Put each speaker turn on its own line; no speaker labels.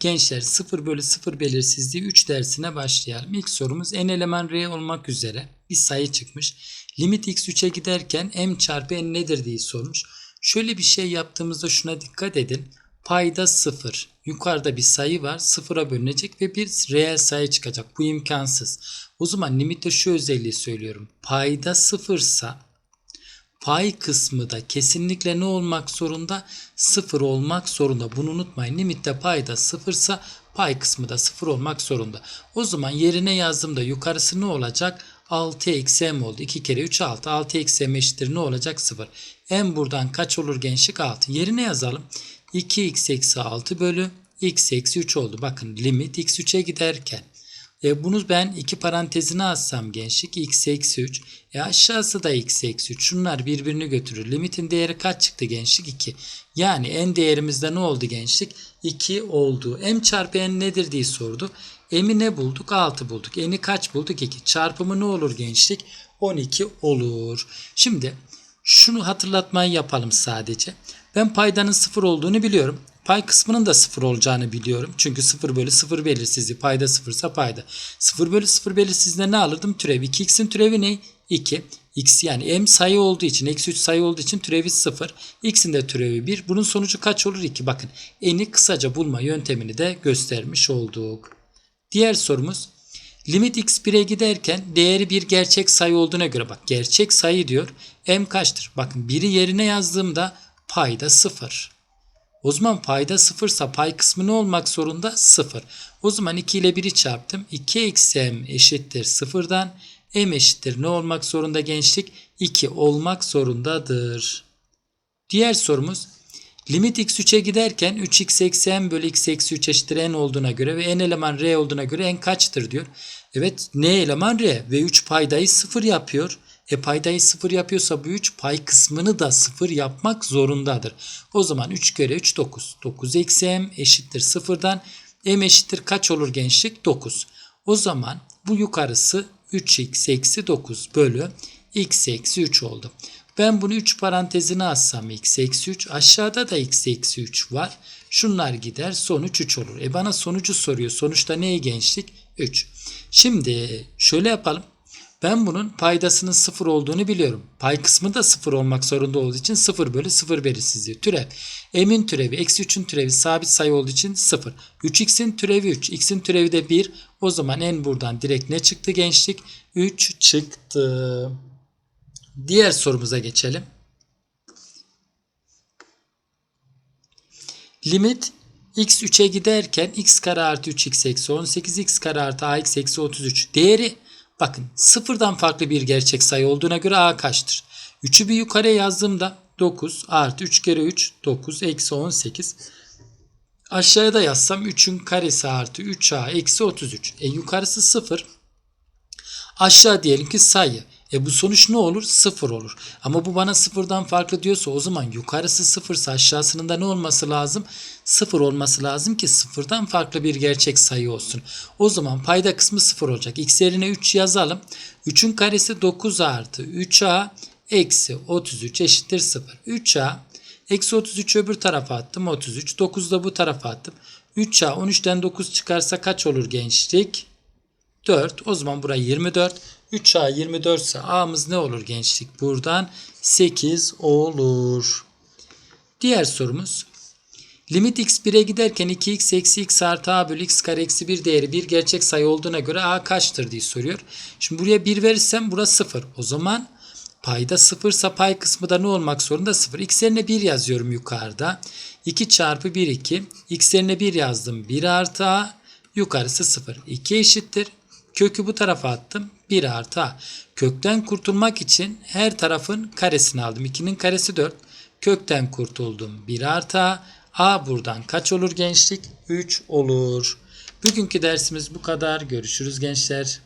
Gençler 0 bölü 0 belirsizliği 3 dersine başlayalım. İlk sorumuz n eleman r olmak üzere bir sayı çıkmış. Limit x 3'e giderken m çarpı n nedir diye sormuş. Şöyle bir şey yaptığımızda şuna dikkat edin. Payda 0. Yukarıda bir sayı var. Sıfıra bölünecek ve bir reel sayı çıkacak. Bu imkansız. O zaman limitte şu özelliği söylüyorum. Payda sıfırsa pay kısmı da kesinlikle ne olmak zorunda? Sıfır olmak zorunda. Bunu unutmayın. Limitte payda sıfırsa pay kısmı da sıfır olmak zorunda. O zaman yerine yazdığımda yukarısı ne olacak? 6 eksi m oldu. 2 kere 3 6. 6 eksi m eşittir ne olacak? 0. m buradan kaç olur gençlik? 6. Yerine yazalım. 2x eksi 6 bölü x eksi 3 oldu. Bakın limit x 3'e giderken. E bunu ben iki parantezine alsam gençlik x eksi 3. E aşağısı da x eksi 3. Şunlar birbirini götürür. Limitin değeri kaç çıktı gençlik? 2. Yani n değerimizde ne oldu gençlik? 2 oldu. m çarpı n nedir diye sordu. m'i ne bulduk? 6 bulduk. n'i kaç bulduk? 2. Çarpımı ne olur gençlik? 12 olur. Şimdi şunu hatırlatmayı yapalım sadece. Ben paydanın 0 olduğunu biliyorum. Pay kısmının da 0 olacağını biliyorum. Çünkü 0 bölü 0 belirsizliği. Payda 0 ise payda. 0 bölü 0 belirsizliğinde ne alırdım? Türev. 2x'in türevi ne? 2. x yani m sayı olduğu için, eksi 3 sayı olduğu için türevi 0. x'in de türevi 1. Bunun sonucu kaç olur? 2. Bakın n'i kısaca bulma yöntemini de göstermiş olduk. Diğer sorumuz. Limit x 1'e giderken değeri bir gerçek sayı olduğuna göre bak gerçek sayı diyor. m kaçtır? Bakın 1'i yerine yazdığımda payda 0. O zaman payda 0 ise pay kısmı ne olmak zorunda? 0. O zaman 2 ile 1'i çarptım. 2 eksi m eşittir 0'dan. m eşittir ne olmak zorunda gençlik? 2 olmak zorundadır. Diğer sorumuz. Limit x 3'e giderken 3x eksi m bölü x eksi 3 eşittir n olduğuna göre ve n eleman r olduğuna göre n kaçtır diyor. Evet n eleman r ve 3 paydayı 0 yapıyor. E paydayı 0 yapıyorsa bu 3 pay kısmını da 0 yapmak zorundadır. O zaman 3 kere 3 9. 9 eksi m eşittir 0'dan. m eşittir kaç olur gençlik? 9. O zaman bu yukarısı 3x eksi 9 bölü x eksi 3 oldu. Ben bunu 3 parantezine alsam x eksi 3. Aşağıda da x eksi 3 var. Şunlar gider sonuç 3 olur. E bana sonucu soruyor. Sonuçta neye gençlik? 3. Şimdi şöyle yapalım. Ben bunun paydasının 0 olduğunu biliyorum. Pay kısmı da 0 olmak zorunda olduğu için 0 bölü 0 belirsizliği. Türev. M'in türevi, eksi 3'ün türevi sabit sayı olduğu için 0. 3x'in türevi 3. X'in türevi de 1. O zaman n buradan direkt ne çıktı gençlik? 3 çıktı. Diğer sorumuza geçelim. Limit x 3'e giderken x kare artı 3x eksi 18 x kare artı ax eksi 33 değeri bakın sıfırdan farklı bir gerçek sayı olduğuna göre a kaçtır? 3'ü bir yukarıya yazdığımda 9 artı 3 kere 3 9 eksi 18 aşağıya da yazsam 3'ün karesi artı 3a eksi 33 e yukarısı 0 aşağı diyelim ki sayı e bu sonuç ne olur? Sıfır olur. Ama bu bana sıfırdan farklı diyorsa o zaman yukarısı sıfırsa aşağısının da ne olması lazım? Sıfır olması lazım ki sıfırdan farklı bir gerçek sayı olsun. O zaman payda kısmı sıfır olacak. X yerine 3 yazalım. 3'ün karesi 9 artı 3A eksi 33 eşittir 0. 3A eksi 33 öbür tarafa attım 33. 9 da bu tarafa attım. 3A 13'ten 9 çıkarsa kaç olur gençlik? 4. O zaman buraya 24. 3A 24 ise A'mız ne olur gençlik? Buradan 8 olur. Diğer sorumuz. Limit x 1'e giderken 2x eksi x artı a bölü x kare eksi 1 değeri bir gerçek sayı olduğuna göre a kaçtır diye soruyor. Şimdi buraya 1 verirsem burası 0. O zaman payda 0 ise pay kısmı da ne olmak zorunda? 0. x yerine 1 yazıyorum yukarıda. 2 çarpı 1 2. x yerine 1 yazdım. 1 artı a. Yukarısı 0. 2 eşittir. Kökü bu tarafa attım. 1 artı a. Kökten kurtulmak için her tarafın karesini aldım. 2'nin karesi 4. Kökten kurtuldum. 1 artı a. a buradan kaç olur gençlik? 3 olur. Bugünkü dersimiz bu kadar. Görüşürüz gençler.